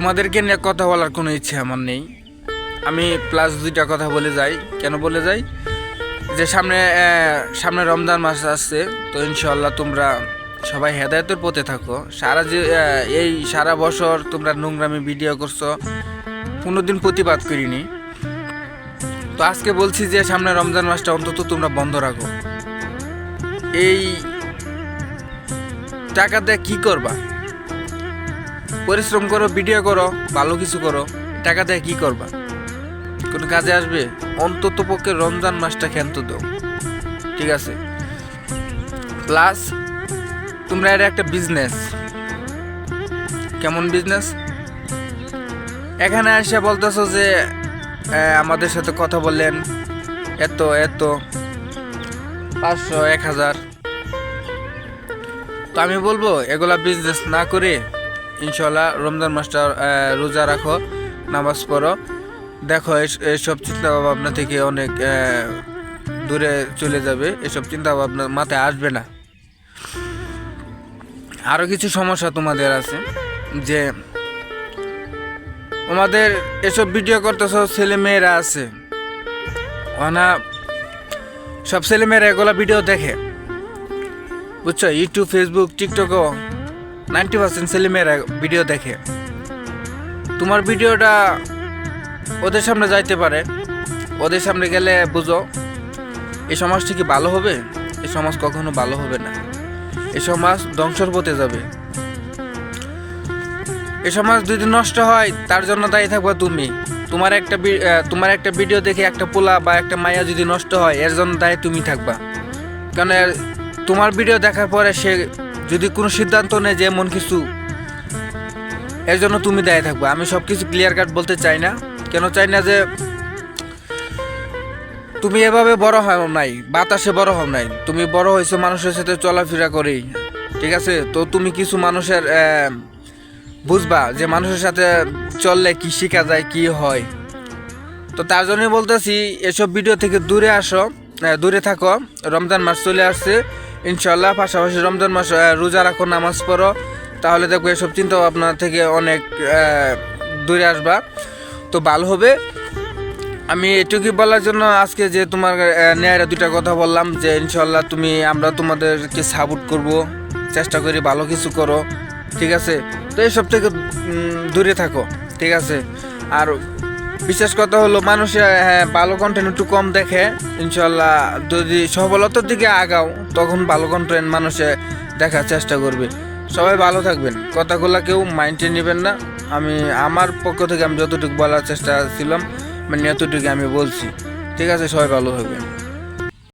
তোমাদেরকে নিয়ে কথা বলার কোনো ইচ্ছে আমার নেই। আমি প্লাস দুইটা কথা বলে যাই। কেন বলে যাই? যে সামনে সামনে রমজান মাস আসছে, তো ইনশাল্লাহ তোমরা সবাই হেদায়তের পথে থাকো। সারা যে এই সারা বছর তোমরা নোংরামি ভিডিও করছ, কোনোদিন প্রতিবাদ করিনি। তো আজকে বলছি যে সামনে রমজান মাসটা অন্তত তোমরা বন্ধ রাখো। এই টাকা দিয়ে কি করবা? পরিশ্রম করো ভিডিও করো, ভালো কিছু করো, টাকা দিয়ে কি করবা? কোনো কাজে আসবে? অন্তত পক্ষে রমজান মাসটা ক্ষান্ত দাও। ঠিক আছে? প্লাস তোমরা এটা একটা বিজনেস কেমন বিজনেস এখানে এসে বলতেছো যে আমাদের সাথে কথা বললেন এত এত। পাঁচশো, এক হাজার। তো আমি বলব, এগুলা বিজনেস না করে ইনশাল্লাহ রমজান মাসটা রোজা রাখো, নামাজ পড়ো। দেখো, এস- এসব চিন্তা ভাবনা থেকে অনেক দূরে চলে যাবে। এসব চিন্তা ভাবনা মাথায় আসবে না। আরও কিছু সমস্যা তোমাদের আছে, যে আমাদের এসব ভিডিও করতেছ ছেলে মেয়েরা আছে। ওনা সব ছেলে মেয়েরা এগুলা ভিডিও দেখে। বুঝছ? ইউটিউব ফেসবুক টিকটকও নাইনটি পার্সেন্ট ছেলেমেয়েরা ভিডিও দেখে। তোমার ভিডিওটা ওদের সামনে যাইতে পারে। ওদের সামনে গেলে বুঝো, এই সমাজটি কি ভালো হবে? এই সমাজ কখনো ভালো হবে না। এই সমাজ ধ্বংসর পথে যাবে। এই সমাজ যদি নষ্ট হয়, তার জন্য দায়ী থাকবে তুমি। তোমার একটা তোমার একটা ভিডিও দেখে একটা পোলা বা একটা মায়া যদি নষ্ট হয়, এর জন্য দায়ী তুমি থাকবা। এর- তোমার ভিডিও দেখার পরে সে যদি কোনো সিদ্ধান্ত নেয় যে এমন কিছু, এর জন্য তুমি দায়ী থাকবে। আমি সব কিছু ক্লিয়ার কাট বলতে চাই না। কেন চাই না যে তুমি এভাবে বড় হও নাই, বাতাসে বড় হও নাই। তুমি বড় হয়েছো মানুষের সাথে চলাফেরা করেই, ঠিক আছে? তো তুমি কিছু মানুষের বুঝবা যে মানুষের সাথে চললে কি শেখা যায়, কি হয়। তো তার জন্যই বলতেছি, এসব ভিডিও থেকে দূরে আসো দূরে থাকো। রমজান মাস চলে আসছে। ইনশাল্লাহ পাশাপাশি রমজান মাস রোজা রাখো, নামাজ পড়ো। তাহলে দেখব এসব চিন্তা ভাবনা থেকে অনেক দূরে আসবা। তো ভালো হবে। আমি এটুকুই বলার জন্য আজকে যে তোমার ন্যায়ের দুইটা কথা বললাম যে ইনশাল্লাহ তুমি, আমরা তোমাদেরকে সাপোর্ট করব, চেষ্টা করি ভালো কিছু করো, ঠিক আছে? তো এইসব থেকে দূরে থাকো, ঠিক আছে? আর বিশেষ কথা হলো মানুষে হ্যাঁ ভালো কন্টেন্ট একটু কম দেখে ইনশাল্লাহ যদি সফলতার দিকে আগাও, তখন ভালো কন্টেন্ট মানুষে দেখার চেষ্টা করবে। সবাই ভালো থাকবেন। কথাগুলো কেউ মাইন্ডে নেবেন না। আমি, আমার পক্ষ থেকে আমি যতটুকু বলার চেষ্টা ছিলাম মানে এতটুকু আমি বলছি। ঠিক আছে, সবাই ভালো থাকবেন।